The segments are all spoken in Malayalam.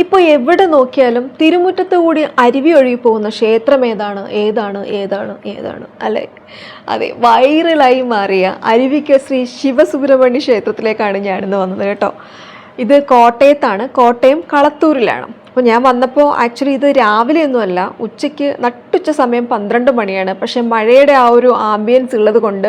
ഇപ്പോൾ എവിടെ നോക്കിയാലും തിരുമുറ്റത്ത് കൂടി അരുവി ഒഴുകി പോകുന്ന ക്ഷേത്രം ഏതാണ്? ഏതാണ്? ഏതാണ്? ഏതാണ്? അല്ലെ? അതെ വൈറലായി മാറിയ അരുവിക്ക് ശ്രീ ശിവസുബ്രഹ്മണ്യ ക്ഷേത്രത്തിലേക്കാണ് ഞാനിന്ന് വന്നത് കേട്ടോ. ഇത് കോട്ടയത്താണ്. കോട്ടയം കളത്തൂരിലാണ്. അപ്പോൾ ഞാൻ വന്നപ്പോൾ ആക്ച്വലി ഇത് രാവിലെ ഒന്നുമല്ല ഉച്ചയ്ക്ക് നട്ടുച്ച സമയം പന്ത്രണ്ട് മണിയാണ്. പക്ഷേ മഴയുടെ ആ ഒരു ആംബിയൻസ് ഉള്ളത് കൊണ്ട്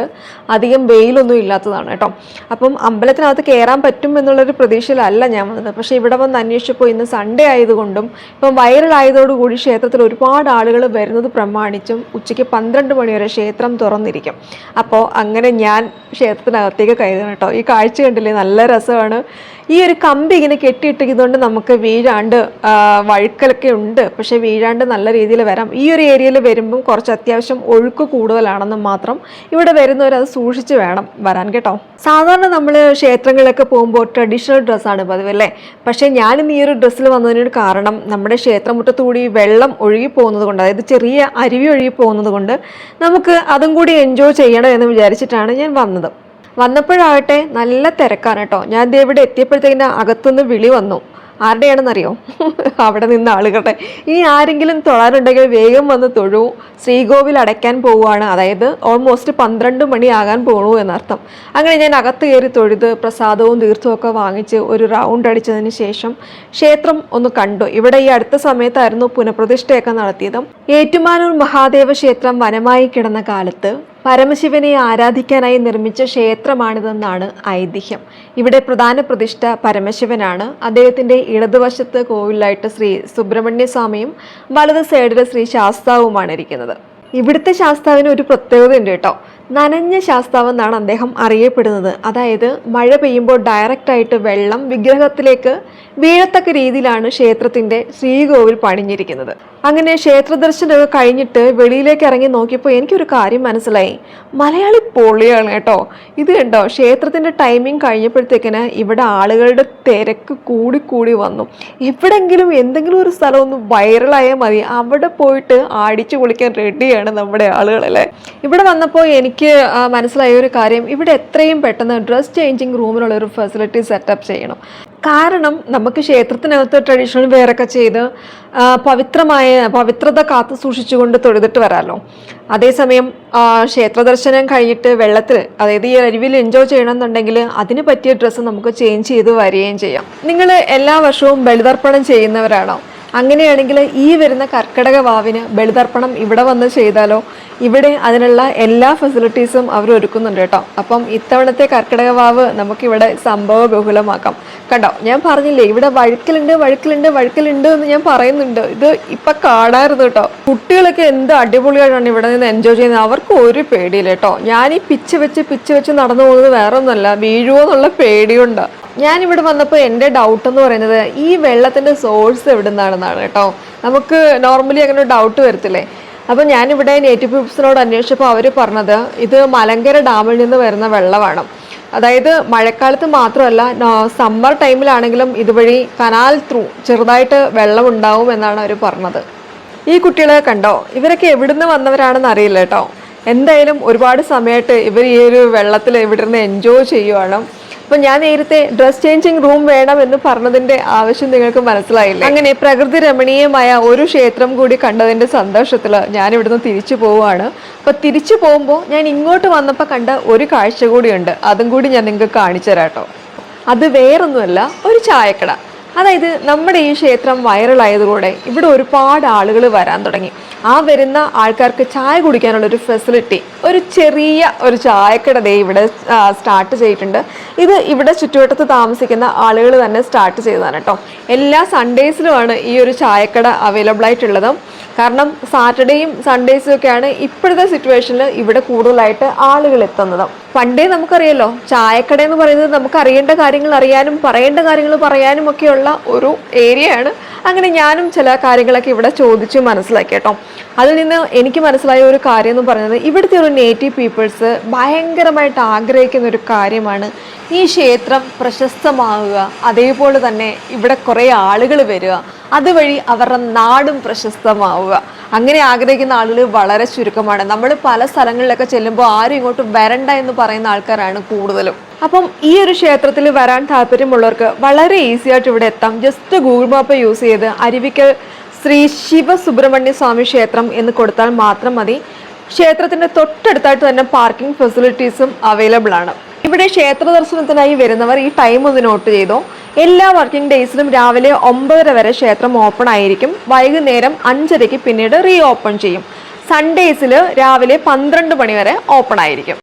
അധികം വെയിലൊന്നും ഇല്ലാത്തതാണ് കേട്ടോ. അപ്പം അമ്പലത്തിനകത്ത് കയറാൻ പറ്റും എന്നുള്ളൊരു പ്രതീക്ഷയിലല്ല ഞാൻ വന്നത്. പക്ഷേ ഇവിടെ വന്ന് അന്വേഷിച്ചപ്പോൾ ഇന്ന് സൺഡേ ആയതുകൊണ്ടും ഇപ്പം വൈറലായതോടുകൂടി ക്ഷേത്രത്തിൽ ഒരുപാട് ആളുകൾ വരുന്നത് പ്രമാണിച്ചും ഉച്ചയ്ക്ക് പന്ത്രണ്ട് മണി വരെ ക്ഷേത്രം തുറന്നിരിക്കും. അപ്പോൾ അങ്ങനെ ഞാൻ ക്ഷേത്രത്തിനകത്തേക്ക് കയറുന്നു കേട്ടോ. ഈ കാഴ്ച കണ്ടില്ലേ? നല്ല രസമാണ്. ഈ ഒരു കമ്പി ഇങ്ങനെ കെട്ടിയിട്ടിരിക്കുന്നതുകൊണ്ട് നമുക്ക് വീഴാണ്ട് വഴുക്കലൊക്കെ ഉണ്ട്. പക്ഷെ വീഴാണ്ട് നല്ല രീതിയിൽ വരാം. ഈ ഒരു ഏരിയയിൽ വരുമ്പം കുറച്ച് അത്യാവശ്യം ഒഴുക്ക് കൂടുതലാണെന്ന് മാത്രം ഇവിടെ വരുന്നവർ അത് സൂക്ഷിച്ച് വേണം വരാൻ കേട്ടോ. സാധാരണ നമ്മൾ ക്ഷേത്രങ്ങളിലൊക്കെ പോകുമ്പോൾ ട്രഡീഷണൽ ഡ്രസ്സാണ് പതിവല്ലേ പക്ഷേ ഞാനിന്ന് ഈ ഒരു ഡ്രസ്സിൽ വന്നതിനൊരു കാരണം നമ്മുടെ ക്ഷേത്രമുറ്റത്തുകൂടി വെള്ളം ഒഴുകി പോകുന്നത് കൊണ്ട് അതായത് ചെറിയ അരുവി ഒഴുകി പോകുന്നത് കൊണ്ട് നമുക്ക് അതും കൂടി എൻജോയ് ചെയ്യണം എന്ന് വിചാരിച്ചിട്ടാണ് ഞാൻ വന്നത്. വന്നപ്പോഴാകട്ടെ നല്ല തിരക്കാണ് കേട്ടോ. ഞാൻ ഇവിടെ എത്തിയപ്പോഴത്തേക്കിന്റെ അകത്തുനിന്ന് വിളി വന്നു. ആരുടെയാണെന്നറിയോ? അവിടെ നിന്ന് ആളുകളുടെ. ഇനി ആരെങ്കിലും തൊഴാനുണ്ടെങ്കിൽ വേഗം വന്ന് തൊഴു. ശ്രീകോവിൽ അടയ്ക്കാൻ പോവുകയാണ്. അതായത് ഓൾമോസ്റ്റ് പന്ത്രണ്ട് മണിയാകാൻ പോണു എന്നർത്ഥം. അങ്ങനെ ഞാൻ അകത്ത് കയറി തൊഴുത് പ്രസാദവും തീർത്ഥവും ഒക്കെ വാങ്ങിച്ച് ഒരു റൗണ്ട് അടിച്ചതിന് ശേഷം ക്ഷേത്രം ഒന്ന് കണ്ടു. ഇവിടെ ഈ അടുത്ത സമയത്തായിരുന്നു പുനഃപ്രതിഷ്ഠയൊക്കെ നടത്തിയത്. ഏറ്റുമാനൂർ മഹാദേവ ക്ഷേത്രം വനമായി കിടന്ന കാലത്ത് പരമശിവനെ ആരാധിക്കാനായി നിർമ്മിച്ച ക്ഷേത്രമാണിതെന്നാണ് ഐതിഹ്യം. ഇവിടെ പ്രധാന പ്രതിഷ്ഠ പരമശിവനാണ്. അദ്ദേഹത്തിന്റെ ഇടതുവശത്ത് കോവിലായിട്ട് ശ്രീ സുബ്രഹ്മണ്യസ്വാമിയും വലത് സൈഡിൽ ശ്രീ ശാസ്താവുമാണ് ഇരിക്കുന്നത്. ഇവിടുത്തെ ശാസ്താവിന് ഒരു പ്രത്യേകത ഉണ്ട് കേട്ടോ. നനഞ്ഞ ശാസ്താവ് എന്നാണ് അദ്ദേഹം അറിയപ്പെടുന്നത്. അതായത് മഴ പെയ്യുമ്പോൾ ഡയറക്റ്റായിട്ട് വെള്ളം വിഗ്രഹത്തിലേക്ക് വീഴത്തക്ക രീതിയിലാണ് ക്ഷേത്രത്തിന്റെ ശ്രീകോവിൽ പണിഞ്ഞിരിക്കുന്നത്. അങ്ങനെ ക്ഷേത്ര ദർശനമൊക്കെ കഴിഞ്ഞിട്ട് വെളിയിലേക്ക് ഇറങ്ങി നോക്കിയപ്പോൾ എനിക്കൊരു കാര്യം മനസ്സിലായി. മലയാളി പൊളിയാണ് കേട്ടോ. ഇത് കണ്ടോ? ക്ഷേത്രത്തിന്റെ ടൈമിംഗ് കഴിഞ്ഞപ്പോഴത്തേക്കിന് ഇവിടെ ആളുകളുടെ തിരക്ക് കൂടിക്കൂടി കൂടി വന്നു. എവിടെങ്കിലും എന്തെങ്കിലും ഒരു സ്ഥലം ഒന്ന് വൈറലായാൽ മതി. അവിടെ പോയിട്ട് ആടിച്ചു പൊളിക്കാൻ റെഡിയാണ് നമ്മുടെ ആളുകളല്ലേ ഇവിടെ വന്നപ്പോൾ എനിക്ക് ആ, മനസ്സിലായ ഒരു കാര്യം. ഇവിടെ എത്രയും പെട്ടെന്ന് ഡ്രസ് ചേഞ്ചിങ് റൂമിലുള്ള ഒരു ഫെസിലിറ്റി സെറ്റപ്പ് ചെയ്യണം. കാരണം നമുക്ക് ക്ഷേത്രത്തിനകത്ത് ട്രഡീഷണൽ വെയറൊക്കെ ചെയ്ത് പവിത്രമായ പവിത്രത കാത്തു സൂക്ഷിച്ചുകൊണ്ട് തൊഴുതിട്ട് വരാമല്ലോ അതേസമയം ക്ഷേത്ര ദർശനം കഴിഞ്ഞിട്ട് വെള്ളത്തിൽ അതായത് ഈ അരുവിൽ എൻജോയ് ചെയ്യണമെന്നുണ്ടെങ്കിൽ അതിന് പറ്റിയ ഡ്രസ്സ് നമുക്ക് ചേഞ്ച് ചെയ്ത് വരികയും ചെയ്യാം. നിങ്ങൾ എല്ലാ വർഷവും ബലിതർപ്പണം ചെയ്യുന്നവരാണോ? അങ്ങനെയാണെങ്കിൽ ഈ വരുന്ന കർക്കിടക വാവിന് ബലിതർപ്പണം ഇവിടെ വന്ന് ചെയ്താലോ? ഇവിടെ അതിനുള്ള എല്ലാ ഫെസിലിറ്റീസും അവർ ഒരുക്കുന്നുണ്ട് കേട്ടോ. അപ്പം ഇത്തവണത്തെ കർക്കിടക വാവ് നമുക്കിവിടെ സംഭവ ബഹുലമാക്കാം കണ്ടോ? ഞാൻ പറഞ്ഞില്ലേ ഇവിടെ വഴുക്കലുണ്ട് വഴുക്കലുണ്ട് വഴുക്കലുണ്ട് എന്ന് ഞാൻ പറയുന്നുണ്ട്. ഇത് ഇപ്പം കാണാറുണ്ട് കേട്ടോ. കുട്ടികളൊക്കെ എന്ത് അടിപൊളിയായിട്ടാണ് ഇവിടെ നിന്ന് എൻജോയ് ചെയ്യുന്നത്. അവർക്ക് ഒരു പേടിയില്ല കേട്ടോ. ഞാൻ ഈ പിച്ച് വെച്ച് പിച്ച് വെച്ച് നടന്നു പോകുന്നത് വേറെ ഒന്നുമല്ല വീഴുവോ എന്നുള്ള പേടിയുണ്ട്. ഞാനിവിടെ വന്നപ്പോൾ എന്റെ ഡൗട്ട് എന്ന് പറയുന്നത് ഈ വെള്ളത്തിന്റെ സോഴ്സ് എവിടെ നിന്നാണെന്നാണ് കേട്ടോ. നമുക്ക് നോർമലി അങ്ങനെ ഡൗട്ട് വരത്തില്ലേ? അപ്പോൾ ഞാനിവിടെ നേറ്റീവ് പീപ്പിൾസിനോട് അന്വേഷിച്ചപ്പോൾ അവർ പറഞ്ഞത് ഇത് മലങ്കര ഡാമിൽ നിന്ന് വരുന്ന വെള്ളമാണ്. അതായത് മഴക്കാലത്ത് മാത്രമല്ല സമ്മർ ടൈമിലാണെങ്കിലും ഇതുവഴി കനാൽ ത്രൂ ചെറുതായിട്ട് വെള്ളം ഉണ്ടാവും എന്നാണ് അവർ പറഞ്ഞത്. ഈ കുട്ടികളെ കണ്ടോ? ഇവരൊക്കെ എവിടുന്ന് വന്നവരാണെന്ന് അറിയില്ല കേട്ടോ. എന്തായാലും ഒരുപാട് സമയമായിട്ട് ഇവർ ഈ ഒരു വെള്ളത്തിൽ ഇവിടെ നിന്ന് എൻജോയ് ചെയ്യുവാണ്. അപ്പൊ ഞാൻ നേരത്തെ ഡ്രസ് ചേഞ്ചിങ് റൂം വേണം എന്ന് പറഞ്ഞതിന്റെ ആവശ്യം നിങ്ങൾക്ക് മനസ്സിലായില്ലേ? അങ്ങനെ പ്രകൃതി രമണീയമായ ഒരു ക്ഷേത്രം കൂടി കണ്ടതിന്റെ സന്തോഷത്തിൽ ഞാൻ ഇവിടുന്ന് തിരിച്ചു പോവുകയാണ്. അപ്പോൾ തിരിച്ചു പോകുമ്പോൾ ഞാൻ ഇങ്ങോട്ട് വന്നപ്പോൾ കണ്ട ഒരു കാഴ്ച കൂടിയുണ്ട്. അതും കൂടി ഞാൻ നിങ്ങൾക്ക് കാണിച്ചു തരാം കേട്ടോ. അത് വേറൊന്നുമല്ല ഒരു ചായക്കട. അതായത് നമ്മുടെ ഈ ക്ഷേത്രം വൈറലായതിലൂടെ ഇവിടെ ഒരുപാട് ആളുകൾ വരാൻ തുടങ്ങി. ആ വരുന്ന ആൾക്കാർക്ക് ചായ കുടിക്കാനുള്ള ഒരു ഫെസിലിറ്റി ഒരു ചെറിയ ഒരു ചായക്കട ദേ ഇവിടെ സ്റ്റാർട്ട് ചെയ്തിട്ടുണ്ട്. ഇത് ഇവിടെ ചുറ്റുവട്ടത്ത് താമസിക്കുന്ന ആളുകൾ തന്നെ സ്റ്റാർട്ട് ചെയ്തതാണ് കേട്ടോ. എല്ലാ സൺഡേസിലുമാണ് ഈ ഒരു ചായക്കട അവൈലബിൾ ആയിട്ടുള്ളത്. കാരണം സാറ്റർഡേയും സൺഡേസും ഒക്കെയാണ് ഇപ്പോഴത്തെ സിറ്റുവേഷനിൽ ഇവിടെ കൂടുതലായിട്ട് ആളുകൾ എത്തുന്നത്. പണ്ടേ നമുക്കറിയാലോ ചായക്കട എന്ന് പറയുന്നത് നമുക്ക് അറിയേണ്ട കാര്യങ്ങൾ അറിയാനും പറയേണ്ട കാര്യങ്ങൾ പറയാനും ഒക്കെയുള്ള ഒരു ഏരിയയാണ്. അങ്ങനെ ഞാനും ചില കാര്യങ്ങളൊക്കെ ഇവിടെ ചോദിച്ചു മനസ്സിലാക്കി കേട്ടോ. അതിൽ നിന്ന് എനിക്ക് മനസ്സിലായ ഒരു കാര്യം എന്ന് പറയുന്നത് ഇവിടുത്തെ ഒരു നേറ്റീവ് പീപ്പിൾസ് ഭയങ്കരമായിട്ട് ആഗ്രഹിക്കുന്ന ഒരു കാര്യമാണ് ഈ ക്ഷേത്രം പ്രശസ്തമാവുക. അതേപോലെ തന്നെ ഇവിടെ കുറേ ആളുകൾ വരിക. അതുവഴി അവരുടെ നാടും പ്രശസ്തമാവുക. അങ്ങനെ ആഗ്രഹിക്കുന്ന ആളുകൾ വളരെ ചുരുക്കമാണ്. നമ്മൾ പല സ്ഥലങ്ങളിലൊക്കെ ചെല്ലുമ്പോൾ ആരും ഇങ്ങോട്ട് വരണ്ട എന്ന് പറയുന്ന ആൾക്കാരാണ് കൂടുതലും. അപ്പം ഈ ഒരു ക്ഷേത്രത്തിൽ വരാൻ താല്പര്യമുള്ളവർക്ക് വളരെ ഈസി ആയിട്ട് ഇവിടെ എത്താം. ജസ്റ്റ് ഗൂഗിൾ മാപ്പ് യൂസ് ചെയ്ത് അരുവിക്കൽ ശ്രീ ശിവസുബ്രഹ്മണ്യ സ്വാമി ക്ഷേത്രം എന്ന് കൊടുത്താൽ മാത്രം മതി. ക്ഷേത്രത്തിന്റെ തൊട്ടടുത്തായിട്ട് തന്നെ പാർക്കിംഗ് ഫെസിലിറ്റീസും അവൈലബിൾ ആണ്. ഇവിടെ ക്ഷേത്ര ദർശനത്തിനായി വരുന്നവർ ഈ ടൈം ഒന്ന് നോട്ട് ചെയ്തോ. എല്ലാ വർക്കിംഗ് ഡേയ്സിലും രാവിലെ ഒമ്പതര വരെ ക്ഷേത്രം ഓപ്പൺ ആയിരിക്കും. വൈകുന്നേരം അഞ്ചരയ്ക്ക് പിന്നീട് റീ ഓപ്പൺ ചെയ്യും സൺഡേയ്സിൽ രാവിലെ പന്ത്രണ്ട് മണി വരെ ഓപ്പൺ ആയിരിക്കും.